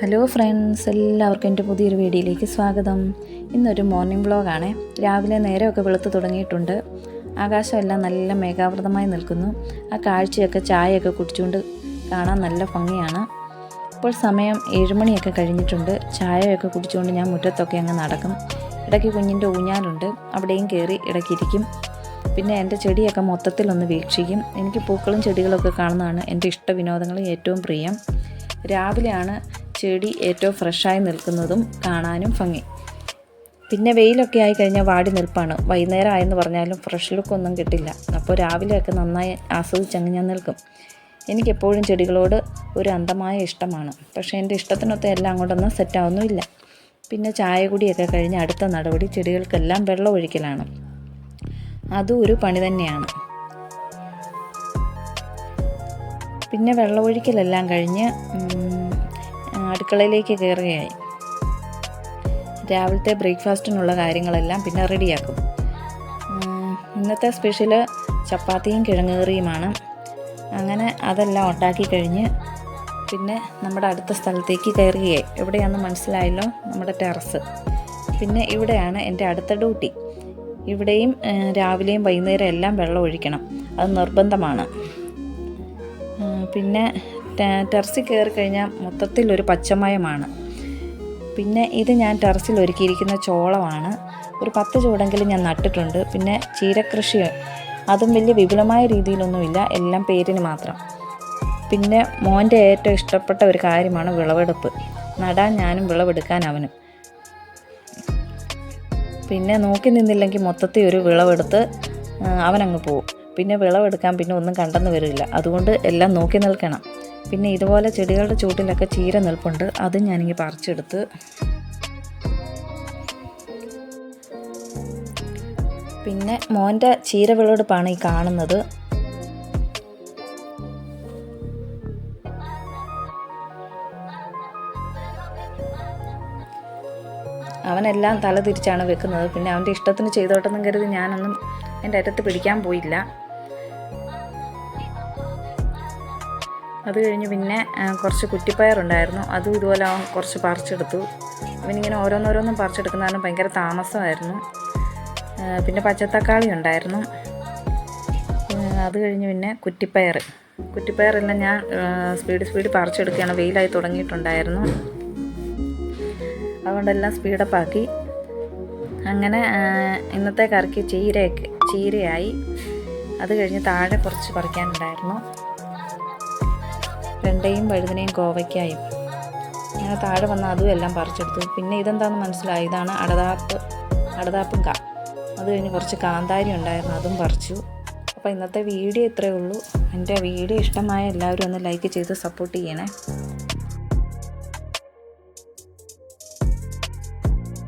Hello friends എല്ലാവർക്കും എന്റെ പുതിയൊരു വീഡിയോയിലേക്ക് സ്വാഗതം. ഇന്നൊരു മോർണിംഗ് വ്ളോഗാണ് രാവിലെ നേരമൊക്കെ വെളുത്ത് തുടങ്ങിയിട്ടുണ്ട്. ആകാശമെല്ലാം നല്ല മേഘാവൃതമായി നിൽക്കുന്നു. ആ കാഴ്ചയൊക്കെ ചായയൊക്കെ കുടിച്ചുകൊണ്ട് കാണാൻ നല്ല ഭംഗിയാണ്. ഇപ്പോൾ സമയം ഏഴുമണിയൊക്കെ കഴിഞ്ഞിട്ടുണ്ട്. ചായയൊക്കെ കുടിച്ചുകൊണ്ട് ഞാൻ മുറ്റത്തൊക്കെ അങ്ങ് നടക്കും. ഇടയ്ക്ക് കുഞ്ഞിന്റെ ഊഞ്ഞാലുണ്ട്. അവിടെയും കയറി ഇടയ്ക്കിരിക്കും. പിന്നെ എന്റെ ചെടിയൊക്കെ മൊത്തത്തിലൊന്ന് വീക്ഷിക്കും. എനിക്ക് പൂക്കളും ചെടികളൊക്കെ കാണുന്നതാണ് എന്റെ ഇഷ്ട വിനോദങ്ങളിൽ ഏറ്റവും പ്രിയം. രാവിലെയാണ് ചെടി ഏറ്റവും ഫ്രഷായി നിൽക്കുന്നതും കാണാനും ഭംഗി. പിന്നെ വെയിലൊക്കെ ആയി കഴിഞ്ഞാൽ വാടി നിൽപ്പാണ്. വൈകുന്നേരം ആയെന്ന് പറഞ്ഞാലും ഫ്രഷ് ലുക്കൊന്നും കിട്ടില്ല. അപ്പോൾ രാവിലെയൊക്കെ നന്നായി ആസ്വദിച്ചങ്ങ് ഞാൻ നിൽക്കും. എനിക്കെപ്പോഴും ചെടികളോട് ഒരു അന്ധമായ ഇഷ്ടമാണ്. പക്ഷേ എന്റെ ഇഷ്ടത്തിനൊത്ത എല്ലാം അങ്ങോട്ടൊന്നും സെറ്റാവുന്നുമില്ല പിന്നെ ചായ കുടിയൊക്കെ കഴിഞ്ഞ് അടുത്ത നടപടി ചെടികൾക്കെല്ലാം വെള്ളം ഒഴിക്കലാണ്. അതും ഒരു പണി തന്നെയാണ്. പിന്നെ വെള്ളമൊഴിക്കലെല്ലാം കഴിഞ്ഞ് അടുക്കളയിലേക്ക് കയറുകയായി. രാവിലത്തെ ബ്രേക്ക്ഫാസ്റ്റിനുള്ള കാര്യങ്ങളെല്ലാം പിന്നെ റെഡിയാക്കും. ഇന്നത്തെ സ്പെഷ്യൽ ചപ്പാത്തിയും കിഴങ്ങുകറിയുമാണ്. അങ്ങനെ അതെല്ലാം ഉണ്ടാക്കി കഴിഞ്ഞ് പിന്നെ നമ്മുടെ അടുത്ത സ്ഥലത്തേക്ക് കയറുകയായി. എവിടെയാണെന്ന് മനസ്സിലായല്ലോ? നമ്മുടെ ടെറസ്. പിന്നെ ഇവിടെയാണ് എന്റെ അടുത്ത ഡ്യൂട്ടി. ഇവിടെയും രാവിലെയും വൈകുന്നേരം എല്ലാം വെള്ളം ഒഴിക്കണം. അത് നിർബന്ധമാണ്. പിന്നെ ടെറസിൽ കയറി കഴിഞ്ഞാൽ മൊത്തത്തിലൊരു പച്ചമയമാണ്. പിന്നെ ഇത് ഞാൻ ടെറസിൽ ഒരുക്കിയിരിക്കുന്ന ചോളമാണ്. ഒരു പത്ത് ചൂടെങ്കിലും ഞാൻ നട്ടിട്ടുണ്ട്. പിന്നെ ചീരകൃഷി അതും വലിയ വിപുലമായ രീതിയിലൊന്നുമില്ല. എല്ലാം പേരിന് മാത്രം. പിന്നെ മോന്റെ ഏറ്റവും ഇഷ്ടപ്പെട്ട ഒരു കാര്യമാണ് വിളവെടുപ്പ്. നടാൻ ഞാനും വിളവെടുക്കാൻ അവനും. പിന്നെ നോക്കി നിന്നില്ലെങ്കിൽ മൊത്തത്തിൽ ഒരു വിളവെടുത്ത് അവനങ്ങ് പോവും. പിന്നെ വിളവെടുക്കാൻ പിന്നെ ഒന്നും കണ്ടെന്ന് വരില്ല. അതുകൊണ്ട് എല്ലാം നോക്കി നിൽക്കണം. പിന്നെ ഇതുപോലെ ചെടികളുടെ ചൂട്ടിലൊക്കെ ചീര നിൽപ്പുണ്ട്. അതും ഞാനിങ്ങനെ പറിച്ചെടുത്ത് പിന്നെ മോന്റെ ചീര വിളവെടുപ്പാണ് ഈ കാണുന്നത്. അവനെല്ലാം തല തിരിച്ചാണ് വെക്കുന്നത്. പിന്നെ അവന്റെ ഇഷ്ടത്തിന് ചെയ്തോട്ടെന്നും കരുതി ഞാനൊന്നും എന്റെ അറ്റത്ത് പിടിക്കാൻ പോയില്ല. അത് കഴിഞ്ഞ് പിന്നെ കുറച്ച് കുറ്റിപ്പയറുണ്ടായിരുന്നു. അതും ഇതുപോലെ കുറച്ച് പറിച്ചെടുത്തു. അവനിങ്ങനെ ഓരോന്നോരോന്നും പറിച്ചെടുക്കുന്ന കാരണം ഭയങ്കര താമസമായിരുന്നു. പിന്നെ പച്ചത്തക്കാളി ഉണ്ടായിരുന്നു. അത് കഴിഞ്ഞ് പിന്നെ കുറ്റിപ്പയർ. കുറ്റിപ്പയറെല്ലാം ഞാൻ സ്പീഡ് സ്പീഡ് പറിച്ചെടുക്കുകയാണ്. വെയിലായി തുടങ്ങിയിട്ടുണ്ടായിരുന്നു. അതുകൊണ്ടെല്ലാം സ്പീഡപ്പാക്കി അങ്ങനെ ഇന്നത്തെ കറിക്ക് ചീരയൊക്കെ ചീരയായി. അത് കഴിഞ്ഞ് താഴെ കുറച്ച് പറിക്കാനുണ്ടായിരുന്നു. വെണ്ടയും വഴുതനയും കോവയ്ക്കായും അങ്ങനെ താഴെ വന്ന അതും എല്ലാം പറിച്ചെടുത്തു. പിന്നെ ഇതെന്താണെന്ന് മനസ്സിലായി? ഇതാണ് അടതാപ്പ് അടതാപ്പും കാ. അത് കഴിഞ്ഞ് കുറച്ച് കാന്താരി ഉണ്ടായിരുന്നു അതും പറിച്ചു. അപ്പോൾ ഇന്നത്തെ വീഡിയോ ഇത്രയേ ഉള്ളൂ. എന്റെ വീഡിയോ ഇഷ്ടമായ എല്ലാവരും ഒന്ന് ലൈക്ക് ചെയ്ത് സപ്പോർട്ട് ചെയ്യണേ.